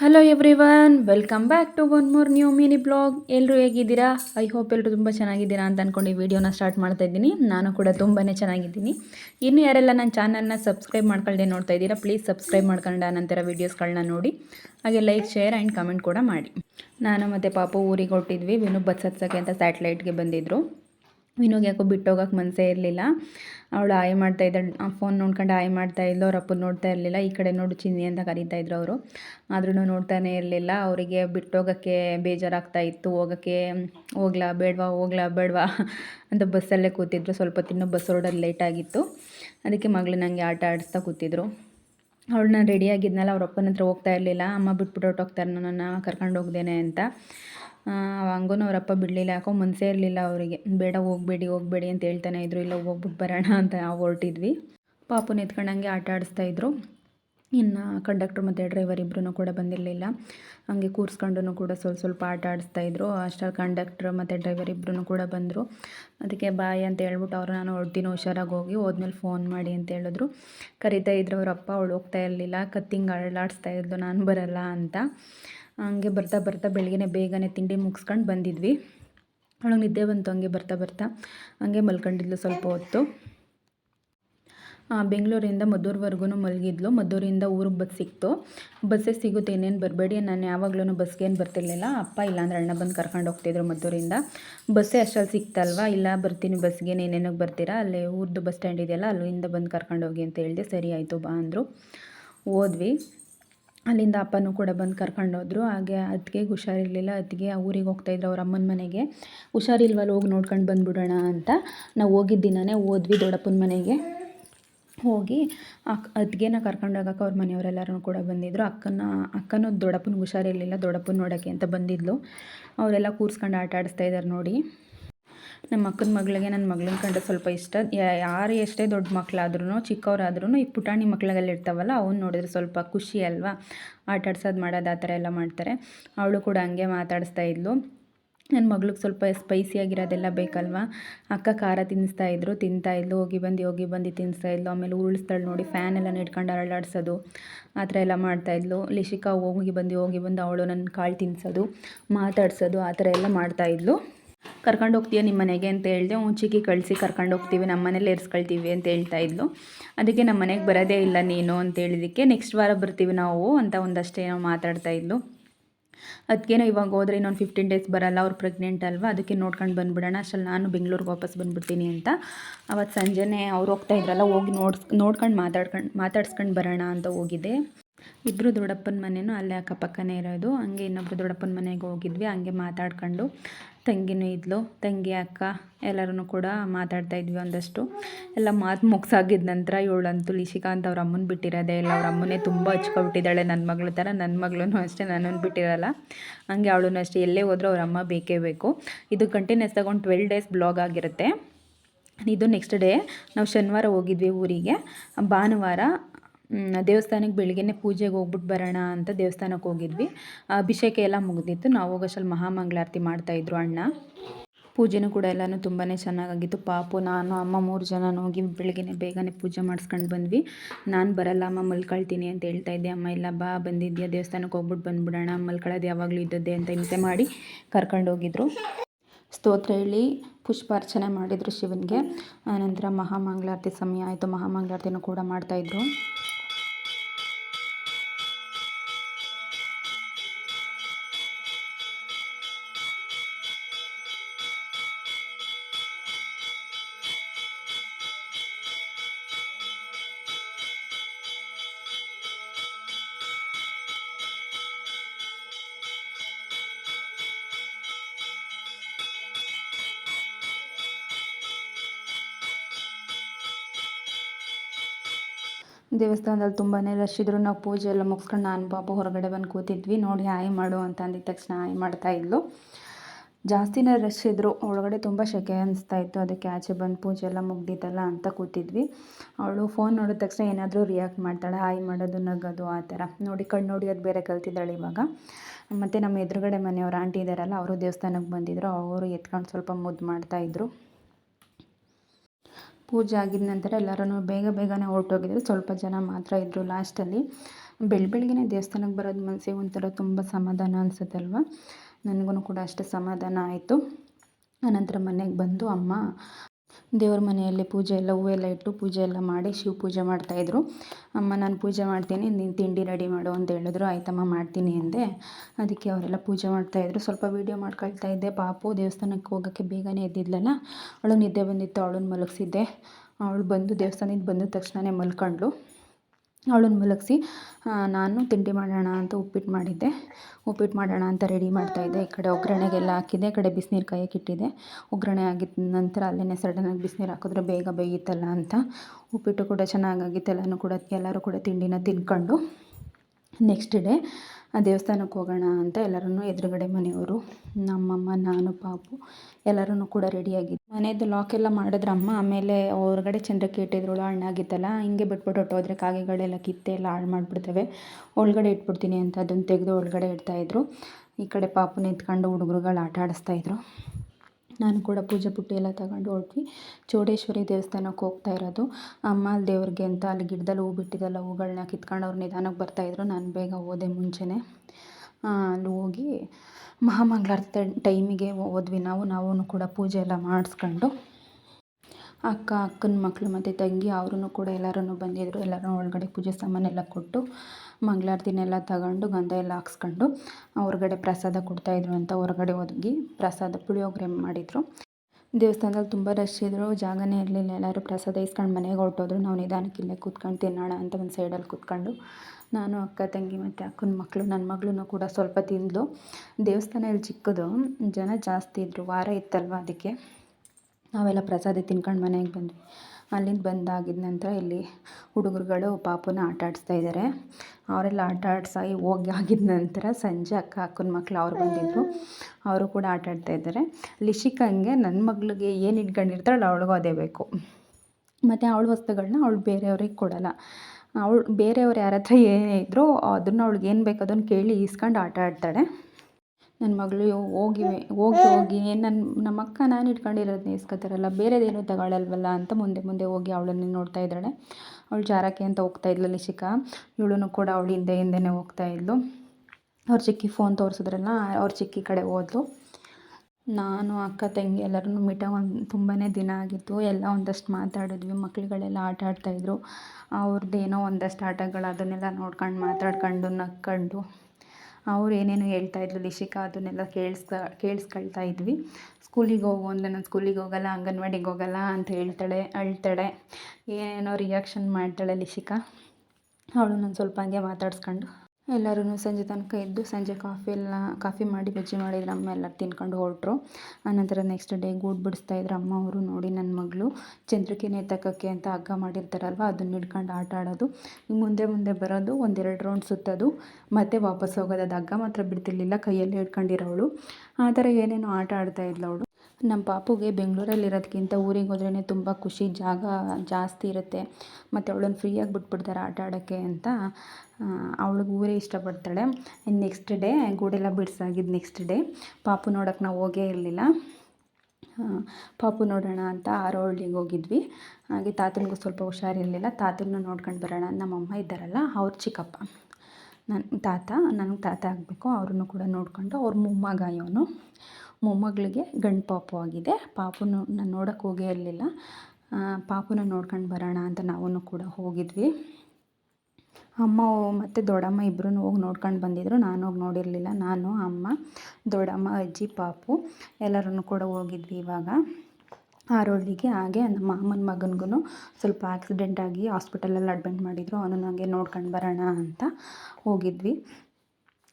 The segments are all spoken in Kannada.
Hello everyone welcome back to one more new mini blog ಎಲ್ಲರೂ ಹೇಗಿದ್ದೀರಾ? ಐ ಹೋಪ್ ಎಲ್ಲರೂ ತುಂಬ ಚೆನ್ನಾಗಿದ್ದೀರಾ ಅಂತ ಅಂದ್ಕೊಂಡು ಈ ವಿಡಿಯೋನ ಸ್ಟಾರ್ಟ್ ಮಾಡ್ತಾ ಇದ್ದೀನಿ. ನಾನು ಕೂಡ ತುಂಬಾ ಚೆನ್ನಾಗಿದ್ದೀನಿ. ಇನ್ನು ಯಾರೆಲ್ಲ ನನ್ನ ಚಾನಲ್ನ ಸಬ್ಸ್ಕ್ರೈಬ್ ಮಾಡ್ಕೊಳ್ಳದೆ ನೋಡ್ತಾ ಇದ್ದೀರಾ ಪ್ಲೀಸ್ ಸಬ್ಸ್ಕ್ರೈಬ್ ಮಾಡ್ಕೊಂಡು ನಂತರ ವೀಡಿಯೋಸ್ಗಳನ್ನ ನೋಡಿ. ಹಾಗೆ ಲೈಕ್ ಶೇರ್ ಆ್ಯಂಡ್ ಕಮೆಂಟ್ ಕೂಡ ಮಾಡಿ. ನಾನು ಮತ್ತು ಪಾಪು ಊರಿಗೆ ಹೊಟ್ಟಿದ್ವಿ ವಿನು ಬಸ್ ಹತ್ಸೋಕ್ಕೆ ಅಂತ ಸ್ಯಾಟ್ಲೈಟ್ಗೆ ಬಂದಿದ್ದರು ವಿನೋಗೆ ಯಾಕೋ ಬಿಟ್ಟೋಗಕ್ಕೆ ಮನಸ್ಸೇ ಇರಲಿಲ್ಲ. ಅವಳು ಆಯ್ ಮಾಡ್ತಾ ಇದ್ದಾಳೆ. ಫೋನ್ ನೋಡ್ಕೊಂಡು ಆಯ್ ಮಾಡ್ತಾ ಇದ್ಲು. ಅವ್ರ ಅಪ್ಪನ ನೋಡ್ತಾ ಇರಲಿಲ್ಲ. ಈ ಕಡೆ ನೋಡು ಚಿನ್ನಿ ಅಂತ ಕರೀತಾ ಇದ್ರು ಅವರು. ಆದ್ರೂ ನೋಡ್ತಾನೆ ಇರಲಿಲ್ಲ. ಅವರಿಗೆ ಬಿಟ್ಟೋಗೋಕ್ಕೆ ಬೇಜಾರಾಗ್ತಾ ಇತ್ತು. ಹೋಗೋಕ್ಕೆ ಹೋಗ್ಲಾ ಬೇಡವಾ ಹೋಗ್ಲಾ ಬೇಡವಾ ಅಂತ ಬಸ್ಸಲ್ಲೇ ಕೂತಿದ್ರು. ಸ್ವಲ್ಪ ತಿನ್ನೋ ಬಸ್ ಹೊರಡೋದು ಲೇಟಾಗಿತ್ತು ಅದಕ್ಕೆ ಮಗಳು ನನಗೆ ಆಟ ಆಡಿಸ್ತಾ ಕೂತಿದ್ರು. ಅವಳು ನಾನು ರೆಡಿಯಾಗಿದ್ನಲ್ಲ ಅವ್ರ ಅಪ್ಪನ ಹತ್ರ ಹೋಗ್ತಾ ಇರಲಿಲ್ಲ. ಅಮ್ಮ ಬಿಟ್ಬಿಟ್ಟು ಹೊರ್ಟೋಗ್ತಾರೆ, ನನ್ನನ್ನು ಕರ್ಕೊಂಡು ಹೋಗ್ದೇನೆ ಅಂತ. ಹಂಗೂ ಅವರಪ್ಪ ಬಿಡಲಿಲ್ಲ. ಯಾಕೋ ಮನಸ್ಸೇ ಇರಲಿಲ್ಲ ಅವರಿಗೆ. ಬೇಡ, ಹೋಗಬೇಡಿ ಹೋಗಬೇಡಿ ಅಂತ ಹೇಳ್ತಾನೆ ಇದ್ರು. ಇಲ್ಲ ಹೋಗ್ಬಿಟ್ಟು ಬರೋಣ ಅಂತ ನಾವು ಹೊರಟಿದ್ವಿ. ಪಾಪು ಎತ್ಕೊಂಡಂಗೆ ಆಟ ಆಡಿಸ್ತಾ ಇದ್ರು. ಇನ್ನು ಕಂಡಕ್ಟ್ರ್ ಮತ್ತು ಡ್ರೈವರ್ ಇಬ್ಬರೂ ಕೂಡ ಬಂದಿರಲಿಲ್ಲ. ಹಂಗೆ ಕೂರಿಸ್ಕೊಂಡು ಕೂಡ ಸ್ವಲ್ಪ ಸ್ವಲ್ಪ ಆಟ ಆಡಿಸ್ತಾ ಇದ್ರು. ಅಷ್ಟರಲ್ಲಿ ಕಂಡಕ್ಟ್ರ್ ಮತ್ತು ಡ್ರೈವರ್ ಇಬ್ಬರೂ ಕೂಡ ಬಂದರು. ಅದಕ್ಕೆ ಬಾಯ್ ಅಂತ ಹೇಳ್ಬಿಟ್ಟು ಅವ್ರು, ನಾನು ಹೊಡ್ತೀನಿ ಹುಷಾರಾಗಿ ಹೋಗಿ. ಹೋದ್ಮೇಲೆ ಫೋನ್ ಮಾಡಿ ಅಂತ ಹೇಳಿದ್ರು. ಕರಿತಾ ಇದ್ರು ಅವರಪ್ಪ. ಅವಳು ಹೋಗ್ತಾ ಇರಲಿಲ್ಲ. ಕತ್ತಿಂಗ್ ಅಳ್ಳಾಡಿಸ್ತಾ ಇದ್ಲು. ನಾನು ಬರಲ್ಲ ಅಂತ. ಹಂಗೆ ಬರ್ತಾ ಬರ್ತಾ ಬೆಳಗ್ಗೆ ಬೇಗನೆ ತಿಂಡಿ ಮುಗಿಸ್ಕೊಂಡು ಬಂದಿದ್ವಿ. ಅವಳಿಗೆ ನಿದ್ದೆ ಬಂತು, ಹಂಗೆ ಬರ್ತಾ ಬರ್ತಾ ಹಂಗೆ ಮಲ್ಕೊಂಡಿದ್ಲು ಸ್ವಲ್ಪ ಹೊತ್ತು. ಬೆಂಗಳೂರಿಂದ ಮದ್ದೂರ್ವರೆಗೂ ಮಲಗಿದ್ಲು. ಮದ್ದೂರಿಂದ ಊರಿಗೆ ಬಸ್ ಸಿಕ್ತು. ಬಸ್ಸೇ ಸಿಗುತ್ತೆ, ಇನ್ನೇನು ಬರಬೇಡಿ. ನಾನು ಯಾವಾಗಲೂ ಬಸ್ಗೇನು ಬರ್ತಿರ್ಲಿಲ್ಲ. ಅಪ್ಪ ಇಲ್ಲಾಂದ್ರೆ ಅಣ್ಣ ಬಂದು ಕರ್ಕೊಂಡು ಹೋಗ್ತಿದ್ರು ಮದ್ದೂರಿಂದ. ಬಸ್ಸೇ ಅಷ್ಟಲ್ಲಿ ಸಿಕ್ತಲ್ವಾ? ಇಲ್ಲ, ಬರ್ತೀನಿ ಬಸ್ಗೆ ನೀನೇನಕ್ಕೆ ಬರ್ತೀರಾ? ಅಲ್ಲೇ ಊರ್ದು ಬಸ್ ಸ್ಟ್ಯಾಂಡ್ ಇದೆಯಲ್ಲ, ಅಲ್ಲಿಂದ ಬಂದು ಕರ್ಕೊಂಡು ಹೋಗಿ ಅಂತ ಹೇಳಿದೆ, ಸರಿ ಆಯಿತು ಬಾ ಅಂದರು. ಹೋದ್ವಿ. ಅಲ್ಲಿಂದ ಅಪ್ಪನೂ ಕೂಡ ಬಂದು ಕರ್ಕೊಂಡೋದ್ರು ಹಾಗೆ ಅತ್ತಿಗೆಗೆ ಹುಷಾರಿರಲಿಲ್ಲ. ಅತ್ತಿಗೆ ಊರಿಗೆ ಹೋಗ್ತಾಯಿದ್ರು ಅವ್ರ ಅಮ್ಮನ ಮನೆಗೆ. ಹುಷಾರಿಲ್ವಲ್ಲ, ಹೋಗಿ ನೋಡ್ಕೊಂಡು ಬಂದುಬಿಡೋಣ ಅಂತ. ನಾವು ಹೋಗಿದ್ದ ದಿನವೇ ಹೋದ್ವಿ ದೊಡ್ಡಪ್ಪನ ಮನೆಗೆ. ಹೋಗಿ ಅಕ್, ಅತ್ತಿಗೆನ ಕರ್ಕೊಂಡೋಗಕ್ಕೆ ಅವ್ರ ಮನೆಯವರೆಲ್ಲರೂ ಕೂಡ ಬಂದಿದ್ದರು ಅಕ್ಕನ, ಅಕ್ಕನೂ ದೊಡ್ಡಪ್ಪನ ಹುಷಾರಿರಲಿಲ್ಲ. ದೊಡ್ಡಪ್ಪನ ನೋಡೋಕ್ಕೆ ಅಂತ ಬಂದಿದ್ಲು. ಅವರೆಲ್ಲ ಕೂರಿಸ್ಕೊಂಡು ಆಟ ಆಡಿಸ್ತಾ ಇದ್ದಾರೆ ನೋಡಿ. ನಮ್ಮ ಅಕ್ಕನ ಮಗಳಿಗೆ, ನನ್ನ ಮಗಳನ್ನ ಕಂಡ್ರೆ ಸ್ವಲ್ಪ ಇಷ್ಟ. ಯಾರು ಎಷ್ಟೇ ದೊಡ್ಡ ಮಕ್ಕಳಾದ್ರೂ ಚಿಕ್ಕವರಾದ್ರೂ ಈ ಪುಟಾಣಿ ಮಕ್ಕಳಲ್ಲಿ ಇರ್ತಾವಲ್ಲ, ಅವನು ನೋಡಿದ್ರೆ ಸ್ವಲ್ಪ ಖುಷಿ ಅಲ್ವಾ? ಆಟ ಆಡ್ಸೋದು ಮಾಡೋದು ಆ ಥರ ಎಲ್ಲ ಮಾಡ್ತಾರೆ. ಅವಳು ಕೂಡ ಹಂಗೆ ಮಾತಾಡಿಸ್ತಾ ಇದ್ಲು. ನನ್ನ ಮಗ್ಳಿಗೆ ಸ್ವಲ್ಪ ಸ್ಪೈಸಿಯಾಗಿರೋದೆಲ್ಲ ಬೇಕಲ್ವಾ? ಅಕ್ಕ ಖಾರ ತಿನ್ನಿಸ್ತಾ ಇದ್ರು, ತಿಂತಾ ಇದ್ಲು, ಹೋಗಿ ಬಂದು ಹೋಗಿ ಬಂದು ತಿನ್ನಿಸ್ತಾ ಇದ್ಲು. ಆಮೇಲೆ ಉರುಳಿಸ್ತಾಳೆ ನೋಡಿ ಫ್ಯಾನ್ ಎಲ್ಲ ನೆಟ್ಕೊಂಡು ಅರಳಾಡ್ಸೋದು, ಆ ಥರ ಎಲ್ಲ ಮಾಡ್ತಾಯಿದ್ಲು ಲಿಶಿಕಾ ಹೋಗಿ ಬಂದು ಹೋಗಿ ಬಂದು ಅವಳು ನನ್ನ ಕಾಳು ತಿನ್ನಿಸೋದು ಮಾತಾಡ್ಸೋದು, ಆ ಥರ ಎಲ್ಲ ಮಾಡ್ತಾಯಿದ್ಲು ಕರ್ಕೊಂಡು ಹೋಗ್ತೀಯ ನಿಮ್ಮ ಮನೆಗೆ ಅಂತ ಹೇಳಿದೆ ಚಿಕ್ಕಿ ಕಳಿಸಿ ಕರ್ಕೊಂಡು ಹೋಗ್ತೀವಿ, ನಮ್ಮ ಮನೇಲಿ ಏರ್ಸ್ಕೊಳ್ತೀವಿ ಅಂತ ಹೇಳ್ತಾ ಇದ್ಲು. ಅದಕ್ಕೆ ನಮ್ಮ ಮನೆಗೆ ಬರೋದೇ ಇಲ್ಲ ನೀನು ಅಂತ ಹೇಳಿದಕ್ಕೆ ನೆಕ್ಸ್ಟ್ ವಾರ ಬರ್ತೀವಿ ನಾವು ಅಂತ ಒಂದಷ್ಟೇನೋ ಮಾತಾಡ್ತಾ ಇದ್ಲು. ಅದಕ್ಕೇನೋ ಇವಾಗ ಹೋದ್ರೆ ಇನ್ನೊಂದು ಫಿಫ್ಟೀನ್ ಡೇಸ್ ಬರಲ್ಲ, ಅವ್ರು ಪ್ರೆಗ್ನೆಂಟ್ ಅಲ್ವಾ, ಅದಕ್ಕೆ ನೋಡ್ಕೊಂಡು ಬಂದುಬಿಡೋಣ. ಅಷ್ಟರಲ್ಲಿ ನಾನು ಬೆಂಗ್ಳೂರಿಗೆ ವಾಪಸ್ ಬಂದುಬಿಡ್ತೀನಿ ಅಂತ. ಅವತ್ತು ಸಂಜೆನೇ ಅವ್ರು ಹೋಗ್ತಾ ಇದ್ರಲ್ಲ, ಹೋಗಿ ನೋಡ್ಸ್, ನೋಡ್ಕೊಂಡು ಮಾತಾಡ್ಕೊಂಡು, ಮಾತಾಡ್ಸ್ಕೊಂಡು ಬರೋಣ ಅಂತ ಹೋಗಿದ್ದೆ. ಇಬ್ಬರು ದೊಡ್ಡಪ್ಪನ ಮನೆಯೂ ಅಲ್ಲೇ ಅಕ್ಕಪಕ್ಕನೇ ಇರೋದು. ಹಂಗೆ ಇನ್ನೊಬ್ರು ದೊಡ್ಡಪ್ಪನ ಮನೆಗೆ ಹೋಗಿದ್ವಿ, ಹಂಗೆ ಮಾತಾಡ್ಕೊಂಡು. ತಂಗಿನೂ ಇದ್ಲು, ತಂಗಿ, ಅಕ್ಕ ಎಲ್ಲರೂ ಕೂಡ ಮಾತಾಡ್ತಾ ಇದ್ವಿ ಒಂದಷ್ಟು. ಎಲ್ಲ ಮಾತು ಮುಗಿಸಾಗಿದ್ದ ನಂತರ ಇವಳಂತೂ ಲಿಶಿಕಾ ಅಂತ ಅವ್ರ ಅಮ್ಮನ ಬಿಟ್ಟಿರೋದೇ ಇಲ್ಲ. ಅವ್ರ ಅಮ್ಮನೇ ತುಂಬ ಹಚ್ಕೊಬಿಟ್ಟಿದ್ದಾಳೆ ನನ್ನ ಮಗಳ ಥರ ನನ್ನ ಮಗಳೂ ಅಷ್ಟೇ ನನ್ನನ್ನು ಬಿಟ್ಟಿರಲ್ಲ. ಹಂಗೆ ಅವಳು ಅಷ್ಟೇ. ಎಲ್ಲೇ ಹೋದ್ರೂ ಅವ್ರ ಅಮ್ಮ ಬೇಕೇ ಬೇಕು. ಇದು ಕಂಟಿನ್ಯೂಸ್ ತಗೊಂಡು ಟ್ವೆಲ್ ಡೇಸ್ ಬ್ಲಾಗ್ ಆಗಿರುತ್ತೆ. ಇದು ನೆಕ್ಸ್ಟ್ ಡೇ ನಾವು ಶನಿವಾರ ಹೋಗಿದ್ವಿ ಊರಿಗೆ. ಭಾನುವಾರ ದೇವಸ್ಥಾನಕ್ಕೆ ಬೆಳಿಗ್ಗೆನೇ ಪೂಜೆಗೆ ಹೋಗ್ಬಿಟ್ಟು ಬರೋಣ ಅಂತ ದೇವಸ್ಥಾನಕ್ಕೆ ಹೋಗಿದ್ವಿ. ಅಭಿಷೇಕ ಎಲ್ಲ ಮುಗಿದಿತ್ತು. ನಾವು ಹೋಗೋಷ್ಟಲ್ಲಿ ಮಹಾಮಂಗಳಾರತಿ ಮಾಡ್ತಾಯಿದ್ರು ಅಣ್ಣ. ಪೂಜೆನೂ ಕೂಡ ಎಲ್ಲನೂ ತುಂಬಾ ಚೆನ್ನಾಗಾಗಿತ್ತು. ಪಾಪು, ನಾನು, ಅಮ್ಮ ಮೂರು ಜನ ಹೋಗಿ ಬೆಳಗ್ಗೆ ಬೇಗನೆ ಪೂಜೆ ಮಾಡಿಸ್ಕೊಂಡು ಬಂದ್ವಿ. ನಾನು ಬರಲ್ಲ, ಅಮ್ಮ ಮಲ್ಕೊಳ್ತೀನಿ ಅಂತ ಹೇಳ್ತಾ ಇದ್ದೆ. ಅಮ್ಮ, ಇಲ್ಲ, ಬಾ, ಬಂದಿದ್ಯಾ, ದೇವಸ್ಥಾನಕ್ಕೆ ಹೋಗ್ಬಿಟ್ಟು ಬಂದ್ಬಿಡೋಣ. ಮಲ್ಕೊಳ್ಳೋದು ಯಾವಾಗಲೂ ಇದ್ದದ್ದೆ ಅಂತ ಹಿಂಸೆ ಮಾಡಿ ಕರ್ಕೊಂಡು ಹೋಗಿದ್ರು. ಸ್ತೋತ್ರ ಹೇಳಿ, ಪುಷ್ಪಾರ್ಚನೆ ಮಾಡಿದರು ಶಿವನಿಗೆ. ಆನಂತರ ಮಹಾಮಂಗಳಾರತಿ ಸಮಯ ಆಯಿತು. ಮಹಾಮಂಗಳಾರತಿನೂ ಕೂಡ ಮಾಡ್ತಾಯಿದ್ರು ದೇವಸ್ಥಾನದಲ್ಲಿ ತುಂಬಾ ರಶ್ ಇದ್ರು ನಾವು ಪೂಜೆ ಎಲ್ಲ ಮುಗಿಸ್ಕೊಂಡು ನಾನು ಪಾಪ ಹೊರಗಡೆ ಬಂದು ಕೂತಿದ್ವಿ. ನೋಡಿ ಹಾಯ್ ಮಾಡು ಅಂತ ಅಂದಿದ ತಕ್ಷಣ ಹಾಯ್ ಮಾಡ್ತಾಯಿದ್ಲು ಜಾಸ್ತಿನೇ ರಶ್ ಇದ್ದರು ಒಳಗಡೆ ತುಂಬ ಸೆಕೆ ಅನಿಸ್ತಾ ಇತ್ತು. ಅದಕ್ಕೆ ಆಚೆ ಬಂದು ಪೂಜೆ ಎಲ್ಲ ಮುಗ್ದಿದ್ದಲ್ಲ ಅಂತ ಕೂತಿದ್ವಿ. ಅವಳು ಫೋನ್ ನೋಡಿದ ತಕ್ಷಣ ಏನಾದರೂ ರಿಯಾಕ್ಟ್ ಮಾಡ್ತಾಳೆ. ಹಾಯ್ ಮಾಡೋದು, ನಗೋದು ಆ ಥರ. ನೋಡಿ ಕಣ್ಣು ನೋಡಿ ಅದು ಬೇರೆ ಕಲ್ತಿದ್ದಾಳೆ ಇವಾಗ. ಮತ್ತು ನಮ್ಮ ಎದುರುಗಡೆ ಮನೆಯವ್ರು ಆಂಟಿ ಇದ್ದಾರಲ್ಲ ಅವರು ದೇವಸ್ಥಾನಕ್ಕೆ ಬಂದಿದ್ದರು ಅವರು ಎತ್ಕೊಂಡು ಸ್ವಲ್ಪ ಮುದ್ದು ಮಾಡ್ತಾಯಿದ್ರು ಪೂಜೆ ಆಗಿದ ನಂತರ ಎಲ್ಲರೂ ಬೇಗ ಬೇಗನೆ ಹೊರ್ಟೋಗಿದ್ರು. ಸ್ವಲ್ಪ ಜನ ಮಾತ್ರ ಇದ್ದರು ಲಾಸ್ಟಲ್ಲಿ ಬೆಳ ಬೆಳಗ್ಗೆನೇ ದೇವಸ್ಥಾನಕ್ಕೆ ಬರೋದು ಮನಸ್ಸಿಗೆ ಒಂಥರ ತುಂಬ ಸಮಾಧಾನ ಅನಿಸುತ್ತಲ್ವ? ನನಗೂ ಕೂಡ ಅಷ್ಟೇ ಸಮಾಧಾನ ಆಯಿತು. ಆನಂತರ ಮನೆಗೆ ಬಂದು ಅಮ್ಮ ದೇವ್ರ ಮನೆಯಲ್ಲಿ ಪೂಜೆ ಎಲ್ಲ, ಹೂವೆಲ್ಲ ಇಟ್ಟು ಪೂಜೆ ಎಲ್ಲ ಮಾಡಿ ಶಿವ ಪೂಜೆ ಮಾಡ್ತಾಯಿದ್ರು ಅಮ್ಮ, ನಾನು ಪೂಜೆ ಮಾಡ್ತೀನಿ, ನೀನು ತಿಂಡಿ ರೆಡಿ ಮಾಡು ಅಂತ ಹೇಳಿದ್ರು. ಆಯ್ತಮ್ಮ, ಮಾಡ್ತೀನಿ ಅಂದೆ. ಅದಕ್ಕೆ ಅವರೆಲ್ಲ ಪೂಜೆ ಮಾಡ್ತಾಯಿದ್ರು ಸ್ವಲ್ಪ ವೀಡಿಯೋ ಮಾಡ್ಕೊಳ್ತಾ ಇದ್ದೆ. ಪಾಪು ದೇವಸ್ಥಾನಕ್ಕೆ ಹೋಗೋಕ್ಕೆ ಬೇಗನೆ ಎದ್ದಿದ್ಲಲ್ಲ, ಅವಳು ನಿದ್ದೆ ಬಂದಿತ್ತು, ಅವಳನ್ನ ಮಲಗಿಸಿದ್ದೆ. ಅವಳು ಬಂದು ದೇವಸ್ಥಾನದಿಂದ ಬಂದ ತಕ್ಷಣವೇ ಮಲ್ಕೊಂಡ್ಳು. ಅವಳನ್ನ ಮಲಗಿಸಿ ನಾನು ತಿಂಡಿ ಮಾಡೋಣ ಅಂತ ಉಪ್ಪಿಟ್ಟು ಮಾಡಿದ್ದೆ. ಉಪ್ಪಿಟ್ಟು ಮಾಡೋಣ ಅಂತ ರೆಡಿ ಮಾಡ್ತಾಯಿದ್ದೆ ಈ ಕಡೆ ಒಗ್ಗರಣೆಗೆಲ್ಲ ಹಾಕಿದ್ದೆ. ಈ ಕಡೆ ಬಿಸಿನೀರು ಕಾಯಕ್ಕೆ ಇಟ್ಟಿದ್ದೆ. ಒಗ್ಗರಣೆ ಆಗಿದ್ದ ನಂತರ ಅಲ್ಲೇ ಸಡನ್ನಾಗಿ ಬಿಸಿನೀರು ಹಾಕಿದ್ರೆ ಬೇಗ ಬೇಯುತ್ತಲ್ಲ ಅಂತ ಉಪ್ಪಿಟ್ಟು ಕೂಡ ಚೆನ್ನಾಗಾಗಿತ್ತು. ಎಲ್ಲನೂ ಕೂಡ, ಎಲ್ಲರೂ ಕೂಡ ತಿಂಡಿನ ತಿಂದ್ಕೊಂಡು ನೆಕ್ಸ್ಟ್ ಡೇ ದೇವಸ್ಥಾನಕ್ಕೆ ಹೋಗೋಣ ಅಂತ ಎಲ್ಲರೂ ಎದುರುಗಡೆ ಮನೆಯವರು, ನಮ್ಮಮ್ಮ, ನಾನು, ಪಾಪು ಎಲ್ಲರೂ ಕೂಡ ರೆಡಿಯಾಗಿದ್ದು ಮನೆಯದು ಲಾಕ್ ಎಲ್ಲ ಮಾಡಿದ್ರೆ ಅಮ್ಮ, ಆಮೇಲೆ ಹೊರಗಡೆ ಚಂದ್ರಕ್ಕೆ ಇಟ್ಟಿದ್ರು ಹಣ್ಣಾಗಿತ್ತಲ್ಲ, ಹಿಂಗೆ ಬಿಟ್ಬಿಟ್ಟು ಹೊಟ್ಟೋದ್ರೆ ಕಾಗೆಗಳೆಲ್ಲ ಕಿತ್ತೆ ಎಲ್ಲ ಹಾಳು ಮಾಡಿಬಿಡ್ತವೆ. ಒಳಗಡೆ ಇಟ್ಬಿಡ್ತೀನಿ ಅಂತ ಅದನ್ನು ತೆಗೆದು ಒಳಗಡೆ ಇಡ್ತಾಯಿದ್ರು ಈ ಕಡೆ ಪಾಪು ನಿಂತ್ಕೊಂಡು ಹುಡುಗರುಗಳು ಆಟ ಆಡಿಸ್ತಾಯಿದ್ರು ನಾನು ಕೂಡ ಪೂಜೆ ಬುಟ್ಟಿ ಎಲ್ಲ ತಗೊಂಡು ಹೊರಟ್ವಿ ಚೋಡೇಶ್ವರಿ ದೇವಸ್ಥಾನಕ್ಕೆ ಹೋಗ್ತಾ ಇರೋದು. ಅಮ್ಮ ಅಲ್ಲಿ ದೇವ್ರಿಗೆ ಅಂತ ಅಲ್ಲಿ ಗಿಡದಲ್ಲಿ ಹೂ ಬಿಟ್ಟಿದ್ದಲ್ಲ ಹೂಗಳನ್ನ ಕಿತ್ಕೊಂಡು ಅವ್ರು ನಿಧಾನಕ್ಕೆ ಬರ್ತಾಯಿದ್ರು ನಾನು ಬೇಗ ಹೋದೆ ಮುಂಚೆನೇ. ಅಲ್ಲಿ ಹೋಗಿ ಮಹಾಮಂಗಳಾರತಿ ಟೈಮಿಗೆ ಹೋದ್ವಿ ನಾವು. ನಾವೂ ಕೂಡ ಪೂಜೆ ಎಲ್ಲ ಮಾಡಿಸ್ಕೊಂಡು ಅಕ್ಕ, ಅಕ್ಕನ ಮಕ್ಕಳು ಮತ್ತು ತಂಗಿ ಅವ್ರೂ ಕೂಡ ಎಲ್ಲರೂ ಬಂದಿದ್ದರು ಎಲ್ಲರೂ ಒಳಗಡೆ ಪೂಜೆ ಸಾಮಾನೆಲ್ಲ ಕೊಟ್ಟು ಮಂಗಳಾರತಿನೆಲ್ಲ ತಗೊಂಡು ಗಂಧ ಎಲ್ಲ ಹಾಕ್ಸ್ಕೊಂಡು ಹೊರಗಡೆ ಪ್ರಸಾದ ಕೊಡ್ತಾಯಿದ್ರು ಅಂತ ಹೊರಗಡೆ ಒದಗಿ ಪ್ರಸಾದ ಪುಳಿಯೋಗರೆ ಮಾಡಿದರು. ದೇವಸ್ಥಾನದಲ್ಲಿ ತುಂಬ ರಶ್ ಇದ್ದರು ಜಾಗನೇ ಇರಲಿಲ್ಲ. ಎಲ್ಲರೂ ಪ್ರಸಾದ ಇಸ್ಕೊಂಡು ಮನೆಗೆ ಹೊರಟೋದ್ರು. ನಾವು ನಿಧಾನಕ್ಕೆ ಇಲ್ಲೇ ಕೂತ್ಕೊಂಡು ತಿನ್ನೋಣ ಅಂತ ಒಂದು ಸೈಡಲ್ಲಿ ಕೂತ್ಕೊಂಡು ನಾನು ಅಕ್ಕ, ತಂಗಿ ಮತ್ತು ಅಕ್ಕನ ಮಕ್ಕಳು ನನ್ನ ಮಗಳೂ ಕೂಡ ಸ್ವಲ್ಪ ತಿಂದಳು ದೇವಸ್ಥಾನ ಇಲ್ಲಿ ಚಿಕ್ಕದು, ಜನ ಜಾಸ್ತಿ ಇದ್ದರು ವಾರ ಇತ್ತಲ್ವ ಅದಕ್ಕೆ. ನಾವೆಲ್ಲ ಪ್ರಸಾದ ತಿನ್ಕೊಂಡು ಮನೆಗೆ ಬಂದ್ವಿ. ಅಲ್ಲಿಂದ ಬಂದಾಗಿದ ನಂತರ ಇಲ್ಲಿ ಹುಡುಗರುಗಳು ಪಾಪುನ ಆಟ ಆಡಿಸ್ತಾ ಇದ್ದಾರೆ ಅವರೆಲ್ಲ ಆಟ ಆಡ್ಸಾಗಿ ಹೋಗಿ ಆಗಿದ ನಂತರ ಸಂಜೆ ಅಕ್ಕ, ಅಕ್ಕನ ಮಕ್ಕಳು ಅವ್ರು ಬಂದಿದ್ದರು ಅವರು ಕೂಡ ಆಟ ಆಡ್ತಾ ಇದ್ದಾರೆ ಲಿಶಿಕಂಗೆ ನನ್ನ ಮಗಳಿಗೆ ಏನು ಇಟ್ಕೊಂಡಿರ್ತಾಳೆ ಅವಳಿಗೂ ಅದೇ ಬೇಕು. ಮತ್ತು ಅವಳ ವಸ್ತುಗಳನ್ನ ಅವಳು ಬೇರೆಯವ್ರಿಗೆ ಕೊಡೋಲ್ಲ. ಅವಳು ಬೇರೆಯವ್ರು ಯಾರ ಹತ್ರ ಏನೇ ಇದ್ದರೂ ಅದನ್ನು ಅವಳಿಗೆ ಏನು ಬೇಕು ಅದನ್ನು ಕೇಳಿ ಈಸ್ಕೊಂಡು ಆಟ ಆಡ್ತಾಳೆ ನನ್ನ ಮಗಳು ಹೋಗಿ ಹೋಗಿ ಹೋಗಿ ನನ್ನ ನಮ್ಮ ಅಕ್ಕ ನಾನು ಇಟ್ಕೊಂಡಿರೋದನ್ನ ಇಸ್ಕೊತಾರಲ್ಲ ಬೇರೆದೇನು ತಗೊಳ್ಳಲ್ವಲ್ಲ ಅಂತ ಮುಂದೆ ಮುಂದೆ ಹೋಗಿ ಅವಳನ್ನೇ ನೋಡ್ತಾ ಇದ್ದಾಳೆ. ಅವಳು ಜಾರಕ್ಕೆ ಅಂತ ಹೋಗ್ತಾ ಇದ್ಲಲ್ಲಿ ಲಿಶಿಕಾ. ಇವಳು ಕೂಡ ಅವಳು ಹಿಂದೆ ಹಿಂದೆನೇ ಹೋಗ್ತಾ ಇದ್ಲು. ಅವ್ರ ಚಿಕ್ಕಿ ಫೋನ್ ತೋರಿಸಿದ್ರಲ್ಲ ಅವ್ರ ಚಿಕ್ಕಿ ಕಡೆ ಹೋದ್ಲು. ನಾನು ಅಕ್ಕ ತಂಗಿ ಎಲ್ಲರೂ ಮೀಟ ಒಂದು ತುಂಬಾ ದಿನ ಆಗಿತ್ತು. ಎಲ್ಲ ಒಂದಷ್ಟು ಮಾತಾಡಿದ್ವಿ ಮಕ್ಕಳುಗಳೆಲ್ಲ ಆಟ ಆಡ್ತಾಯಿದ್ರು ಅವ್ರದ್ದೇನೋ ಒಂದಷ್ಟು ಆಟಗಳು ಅದನ್ನೆಲ್ಲ ನೋಡ್ಕೊಂಡು ಮಾತಾಡ್ಕೊಂಡು ನಕ್ಕೊಂಡು ಅವ್ರು ಏನೇನೋ ಹೇಳ್ತಾಯಿದ್ರು ಲಿಶಿಕಾ ಅದನ್ನೆಲ್ಲ ಕೇಳಿಸ್ತಾ ಕೇಳಿಸ್ಕೊಳ್ತಾ ಇದ್ವಿ. ಸ್ಕೂಲಿಗೆ ಹೋಗು ಅಂದರೆ ನಾನು ಸ್ಕೂಲಿಗೆ ಹೋಗಲ್ಲ, ಅಂಗನವಾಡಿಗೆ ಹೋಗಲ್ಲ ಅಂತ ಹೇಳ್ತಾಳೆ, ಅಳ್ತಾಳೆ. ಏನೇನೋ ರಿಯಾಕ್ಷನ್ ಮಾಡ್ತಾಳೆ ಲಿಶಿಕಾ ಅವಳು ನಾನು ಸ್ವಲ್ಪ ಹಂಗೆ ಮಾತಾಡ್ಸ್ಕೊಂಡು ಎಲ್ಲರೂ ಸಂಜೆ ತನಕ ಇದ್ದು ಸಂಜೆ ಕಾಫಿ ಎಲ್ಲ, ಕಾಫಿ ಮಾಡಿ ಬಜ್ಜಿ ಮಾಡಿದ್ರು ಅಮ್ಮ ಎಲ್ಲ ತಿನ್ಕೊಂಡು ಹೊರಟ್ರು. ಆನಂತರ ನೆಕ್ಸ್ಟ್ ಡೇ ಗೂಡು ಬಿಡಿಸ್ತಾ ಇದ್ರು ಅಮ್ಮ ಅವರು ನೋಡಿ ನನ್ನ ಮಗಳು. ಚಂದ್ರಿಕೆ ನೇತಕಕ್ಕೆ ಅಂತ ಹಗ್ಗ ಮಾಡಿರ್ತಾರಲ್ವ, ಅದನ್ನ ಹಿಡ್ಕೊಂಡು ಆಟ ಆಡೋದು. ಮುಂದೆ ಮುಂದೆ ಬರೋದು ಒಂದೆರಡು ರೌಂಡ್ ಸುತ್ತೋದು. ಮತ್ತೆ ವಾಪಸ್ ಹೋಗೋದು. ಅದು ಹಗ್ಗ ಮಾತ್ರ ಬಿಡ್ತಿರ್ಲಿಲ್ಲ, ಕೈಯಲ್ಲಿ ಹಿಡ್ಕೊಂಡಿರೋವಳು ಆ ಥರ ಏನೇನೋ ಆಟ ಆಡ್ತಾ ಇದ್ಲು ಅವಳು. ನಮ್ಮ ಪಾಪುಗೆ ಬೆಂಗಳೂರಲ್ಲಿ ಇರೋದಕ್ಕಿಂತ ಊರಿಗೆ ಹೋದ್ರೇ ತುಂಬ ಖುಷಿ, ಜಾಗ ಜಾಸ್ತಿ ಇರುತ್ತೆ. ಮತ್ತು ಅವಳನ್ನ ಫ್ರೀಯಾಗಿ ಬಿಟ್ಬಿಡ್ತಾರೆ ಆಟ ಆಡೋಕ್ಕೆ ಅಂತ ಅವಳಿಗೆ ಊರೇ ಇಷ್ಟಪಡ್ತಾಳೆ. ನೆಕ್ಸ್ಟ್ ಡೇ ಗೂಡೆಲ್ಲ ಬಿಡಿಸಾಗಿದ್ದು ನೆಕ್ಸ್ಟ್ ಡೇ ಪಾಪು ನೋಡೋಕ್ಕೆ ನಾವು ಹೋಗೇ ಇರಲಿಲ್ಲ. ಪಾಪು ನೋಡೋಣ ಅಂತ ಆರೋಳ್ಳಿಗೆ ಹೋಗಿದ್ವಿ. ಹಾಗೆ ತಾತನಿಗೂ ಸ್ವಲ್ಪ ಹುಷಾರಿರಲಿಲ್ಲ. ತಾತನ ನೋಡ್ಕೊಂಡು ಬರೋಣ ನಮ್ಮಮ್ಮ ಇದ್ದಾರಲ್ಲ, ಅವ್ರ ಚಿಕ್ಕಪ್ಪ. ನನ್ನ ತಾತ, ನನಗೆ ತಾತ ಆಗಬೇಕು, ಅವ್ರನ್ನೂ ಕೂಡ ನೋಡಿಕೊಂಡು ಅವ್ರ ಮೊಮ್ಮಗ ಇವನು. ಮೊಮ್ಮಗಳಿಗೆ ಗಂಡು ಪಾಪು ಆಗಿದೆ. ಪಾಪುನು ನಾನು ನೋಡೋಕ್ಕೆ ಹೋಗೇ ಇರಲಿಲ್ಲ. ಪಾಪುನ ನೋಡ್ಕೊಂಡು ಬರೋಣ ಅಂತ ನಾವೂ ಕೂಡ ಹೋಗಿದ್ವಿ. ಅಮ್ಮ ಮತ್ತು ದೊಡ್ಡಮ್ಮ ಇಬ್ಬರೂ ಹೋಗಿ ನೋಡ್ಕೊಂಡು ಬಂದಿದ್ದರು ನಾನು ಹೋಗಿ ನೋಡಿರಲಿಲ್ಲ. ನಾನು, ಅಮ್ಮ, ದೊಡ್ಡಮ್ಮ, ಅಜ್ಜಿ, ಪಾಪು ಎಲ್ಲರೂ ಕೂಡ ಹೋಗಿದ್ವಿ ಇವಾಗ. ಆರೋಳಿಗೆ ಹಾಗೆ ನಮ್ಮ ಮಾಮನ ಮಗನಿಗೂ ಸ್ವಲ್ಪ ಆಕ್ಸಿಡೆಂಟ್ ಆಗಿ ಹಾಸ್ಪಿಟಲಲ್ಲಿ ಅಡ್ಮಿಟ್ ಮಾಡಿದರು. ಅವನು ಹಾಗೆ ನೋಡ್ಕೊಂಡು ಬರೋಣ ಅಂತ ಹೋಗಿದ್ವಿ.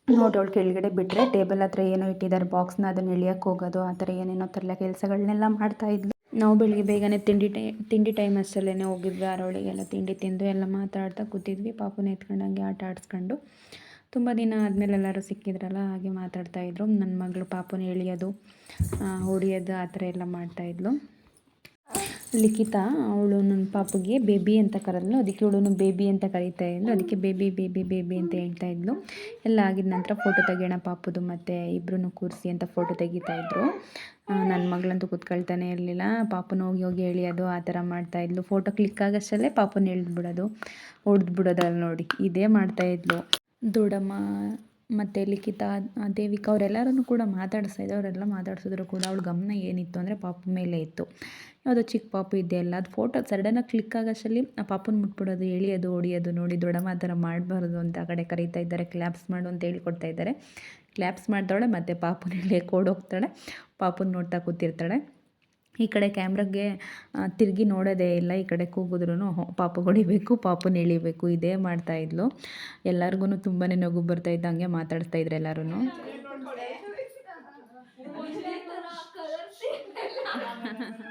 ನೋಡಿ ಅವಳು ಕೆಳಗಡೆ ಬಿಟ್ಟರೆ ಟೇಬಲ್ ಹತ್ರ ಏನೋ ಇಟ್ಟಿದ್ದಾರೆ ಬಾಕ್ಸ್ನ ಅದನ್ನ ಎಳಿಯಕ್ಕೆ ಹೋಗೋದು, ಆ ಥರ ಏನೇನೋ ತರಲೆ ಕೆಲಸಗಳನ್ನೆಲ್ಲ ಮಾಡ್ತಾಯಿದ್ಲು ನಾವು ಬೆಳಿಗ್ಗೆ ಬೇಗನೆ ತಿಂಡಿ ಟೈ, ತಿಂಡಿ ಟೈಮ್ ಅಷ್ಟಲ್ಲೇ ಹೋಗಿದ್ವಿ, ಆರೊಳಗೆಲ್ಲ ತಿಂಡಿ ತಿಂದು ಎಲ್ಲ ಮಾತಾಡ್ತಾ ಕೂತಿದ್ವಿ, ಪಾಪುನ ಎತ್ಕೊಂಡಂಗೆ ಆಟ ಆಡಿಸ್ಕೊಂಡು. ತುಂಬ ದಿನ ಆದಮೇಲೆ ಎಲ್ಲರೂ ಸಿಕ್ಕಿದ್ರಲ್ಲ, ಹಾಗೆ ಮಾತಾಡ್ತಾಯಿದ್ರು ನನ್ನ ಮಗಳು ಪಾಪುನ ಎಳಿಯೋದು ಹೊಡಿಯೋದು, ಆ ಥರ ಎಲ್ಲ ಮಾಡ್ತಾಯಿದ್ಲು ಲಿಖಿತಾ, ಅವಳು ನನ್ನ ಪಾಪಗೆ ಬೇಬಿ ಅಂತ ಕರೆದ್ಲು. ಅದಕ್ಕೆ ಅವಳು ಬೇಬಿ ಅಂತ ಕರೀತಾ ಇದ್ಲು. ಅದಕ್ಕೆ ಬೇಬಿ ಬೇಬಿ ಬೇಬಿ ಅಂತ ಹೇಳ್ತಾ ಇದ್ಲು. ಎಲ್ಲ ಆಗಿದ ನಂತರ ಫೋಟೋ ತೆಗಿಯೋಣ ಪಾಪದು ಮತ್ತು ಇಬ್ಬರೂ ಕೂರಿಸಿ ಅಂತ ಫೋಟೋ ತೆಗಿತಾ ಇದ್ರು. ನನ್ನ ಮಗಳಂತೂ ಕೂತ್ಕೊಳ್ತಾನೆ ಇರಲಿಲ್ಲ. ಪಾಪನ ಹೋಗಿ ಹೋಗಿ ಎಳಿಯೋದು, ಆ ಥರ ಮಾಡ್ತಾಯಿದ್ಲು ಫೋಟೋ ಕ್ಲಿಕ್ ಆಗೋಷ್ಟಲ್ಲೇ ಪಾಪನ ಎಳ್ದು ಬಿಡೋದು ಹೊಡ್ದು ಬಿಡೋದು ಅಲ್ಲಿ ನೋಡಿ. ಇದೇ ಮಾಡ್ತಾಯಿದ್ಲು ದೊಡ್ಡಮ್ಮ ಮತ್ತು ಲಿಖಿತ, ದೇವಿಕಾ ಅವರೆಲ್ಲರೂ ಕೂಡ ಮಾತಾಡಿಸ್ತಾ ಅವರೆಲ್ಲ ಮಾತಾಡ್ಸಿದ್ರು ಕೂಡ. ಅವಳು ಗಮನ ಏನಿತ್ತು ಅಂದರೆ ಪಾಪ ಮೇಲೆ ಇತ್ತು. ಯಾವುದೋ ಚಿಕ್ಕ ಪಾಪು ಇದೆಯಲ್ಲ ಅದು ಫೋಟೋ ಸಡನ್ನಾಗಿ ಕ್ಲಿಕ್ ಆಗೋಷ್ಟರಲ್ಲಿ ಆ ಪಾಪುನ ಮುಟ್ಬಿಡೋದು ಎಳಿಯೋದು ಹೊಡಿಯೋದು ನೋಡಿ ದೊಡ್ಡಮ್ಮ ಆ ಥರ ಮಾಡಬಾರ್ದು ಅಂತ ಆ ಕಡೆ ಕರೀತಾ ಇದ್ದಾರೆ ಕ್ಲ್ಯಾಪ್ಸ್ ಮಾಡು ಅಂತ ಹೇಳ್ಕೊಡ್ತಾ ಇದ್ದಾರೆ. ಕ್ಲ್ಯಾಪ್ಸ್ ಮಾಡ್ತಾಳೆ ಮತ್ತು ಪಾಪುನ ಎಳಿಯೋಕೆ ಹೋಗ್ತಾಳೆ ಪಾಪುನ ನೋಡ್ತಾ ಕೂತಿರ್ತಾಳೆ. ಈ ಕಡೆ ಕ್ಯಾಮ್ರಾಗೆ ತಿರುಗಿ ನೋಡೋದೇ ಇಲ್ಲ ಈ ಕಡೆ ಕೂಗಿದ್ರು ಪಾಪು ಹೊಡಿಬೇಕು ಪಾಪುನ ಎಳಿಬೇಕು ಇದೇ ಮಾಡ್ತಾಯಿದ್ಲು ಎಲ್ಲರಿಗೂ ತುಂಬಾ ನಗು ಬರ್ತಾಯಿದ್ದು ಹಂಗೆ ಮಾತಾಡ್ತಾ ಇದ್ರು ಎಲ್ಲರೂ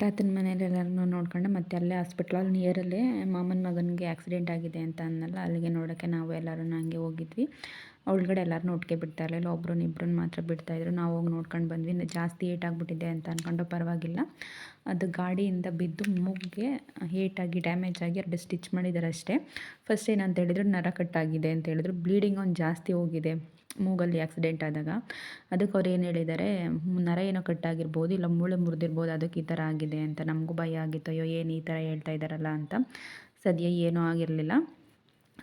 ತಾತನ ಮನೇಲಿ ಎಲ್ಲರನ್ನೂ ನೋಡ್ಕೊಂಡು ಮತ್ತೆ ಅಲ್ಲೇ ಹಾಸ್ಪಿಟ್ಲಲ್ಲಿ ನಿಯರಲ್ಲೇ ಮಾಮನ ಮಗನಿಗೆ ಆಕ್ಸಿಡೆಂಟ್ ಆಗಿದೆ ಅಂತ ಅನ್ನಲ್ಲ ಅಲ್ಲಿಗೆ ನೋಡೋಕ್ಕೆ ನಾವು ಎಲ್ಲರೂ ಹಂಗೆ ಹೋಗಿದ್ವಿ. ಒಳಗಡೆ ಎಲ್ಲರನ್ನೂ ಒಟ್ಟಿಗೆ ಬಿಡ್ತಾ ಇರಲಿಲ್ಲ ಒಬ್ರನ್ನ ಇಬ್ಬರನ್ನ ಮಾತ್ರ ಬಿಡ್ತಾಯಿದ್ರು ನಾವು ಹೋಗಿ ನೋಡ್ಕೊಂಡು ಬಂದ್ವಿ. ಇನ್ನು ಜಾಸ್ತಿ ಏಟಾಗ್ಬಿಟ್ಟಿದೆ ಅಂತ ಅಂದ್ಕೊಂಡು ಪರವಾಗಿಲ್ಲ. ಅದು ಗಾಡಿಯಿಂದ ಬಿದ್ದು ಮೂಗಿಗೆ ಏಟಾಗಿ ಡ್ಯಾಮೇಜ್ ಆಗಿ ಎರಡು ಸ್ಟಿಚ್ ಮಾಡಿದ್ದಾರೆ ಅಷ್ಟೇ. ಫಸ್ಟ್ ಏನಂತ ಹೇಳಿದ್ರು ನರ ಕಟ್ಟಾಗಿದೆ ಅಂತ ಹೇಳಿದ್ರು. ಬ್ಲೀಡಿಂಗ್ ಒಂದು ಜಾಸ್ತಿ ಹೋಗಿದೆ ಮೂಗಲ್ಲಿ ಆಕ್ಸಿಡೆಂಟ್ ಆದಾಗ. ಅದಕ್ಕೆ ಅವ್ರು ಏನು ಹೇಳಿದ್ದಾರೆ, ನರ ಏನೋ ಕಟ್ಟಾಗಿರ್ಬೋದು, ಇಲ್ಲ ಮೂಳೆ ಮುರಿದಿರ್ಬೋದು, ಅದಕ್ಕೆ ಈ ಥರ ಆಗಿದೆ ಅಂತ. ನಮಗೂ ಭಯ ಆಗಿತ್ತು, ಅಯ್ಯೋ ಏನು ಈ ಥರ ಹೇಳ್ತಾ ಇದ್ದಾರಲ್ಲ ಅಂತ. ಸದ್ಯ ಏನೂ ಆಗಿರಲಿಲ್ಲ.